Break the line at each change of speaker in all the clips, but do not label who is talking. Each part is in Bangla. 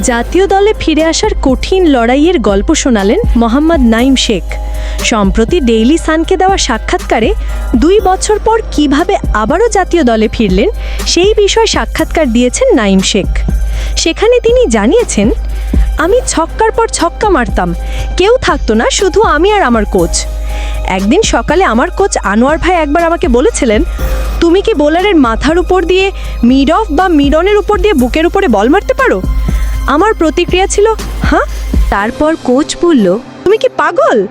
জাতীয় দলে ফিরে আসার কঠিন লড়াইয়ের গল্প শোনালেন মোহাম্মদ নাইম শেখ। সম্প্রতি ডেইলি সানকে দেওয়া সাক্ষাৎকারে দুই বছর পর কীভাবে আবারও জাতীয় দলে ফিরলেন, সেই বিষয়ে সাক্ষাৎকার দিয়েছেন নাইম শেখ। সেখানে তিনি জানিয়েছেন, আমি ছক্কার পর ছক্কা মারতাম, কেউ থাকতো না, শুধু আমি আর আমার কোচ। একদিন সকালে আমার কোচ আনোয়ার ভাই একবার আমাকে বলেছিলেন, তুমি কি বোলারের মাথার উপর দিয়ে মিড অফ বা মিডনের উপর দিয়ে বুকের উপরে বল মারতে পারো? আমার প্রতিক্রিয়া ছিল হ্যাঁ তারপর কোচ বলল, তুমি কি পাগল?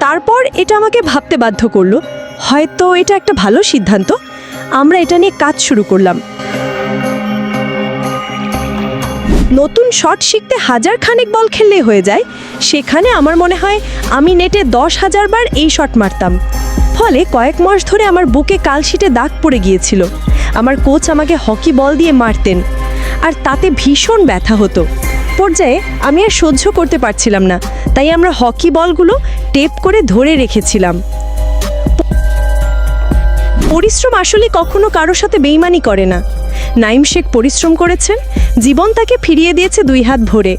তারপর এটা আমাকে ভাবতে বাধ্য করল, হয়তো এটা একটা ভালো সিদ্ধান্ত। আমরা এটা নিয়ে কাজ শুরু করলাম। নতুন শট শিখতে হাজার খানেক বল খেললে হয়ে যায়। সেখানে আমার মনে হয় আমি নেটে দশ হাজার বার এই শট মারতাম। ফলে কয়েক মাস ধরে আমার বুকে কালশিটে দাগ পড়ে গিয়েছিল। আমার কোচ আমাকে হকি বল দিয়ে মারতেন। আর তাতে ভীষণ ব্যথা হতো। পর্যায়ে আমি আর সহ্য করতে পারছিলাম না, তাই আমরা হকি বলগুলো টেপ করে ধরে রেখেছিলাম। পরিশ্রম আসলে কখনো কারোর সাথে বেইমানি করে না। নাইম শেখ পরিশ্রম করেছেন, জীবন তাকে ফিরিয়ে দিয়েছে দুই হাত ভরে।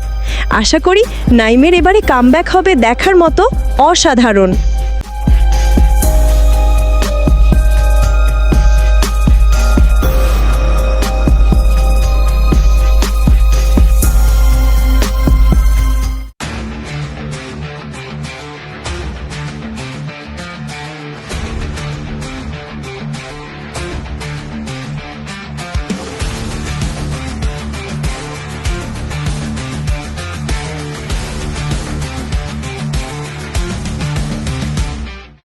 আশা করি নাইমের এবারে কামব্যাক হবে দেখার মতো অসাধারণ।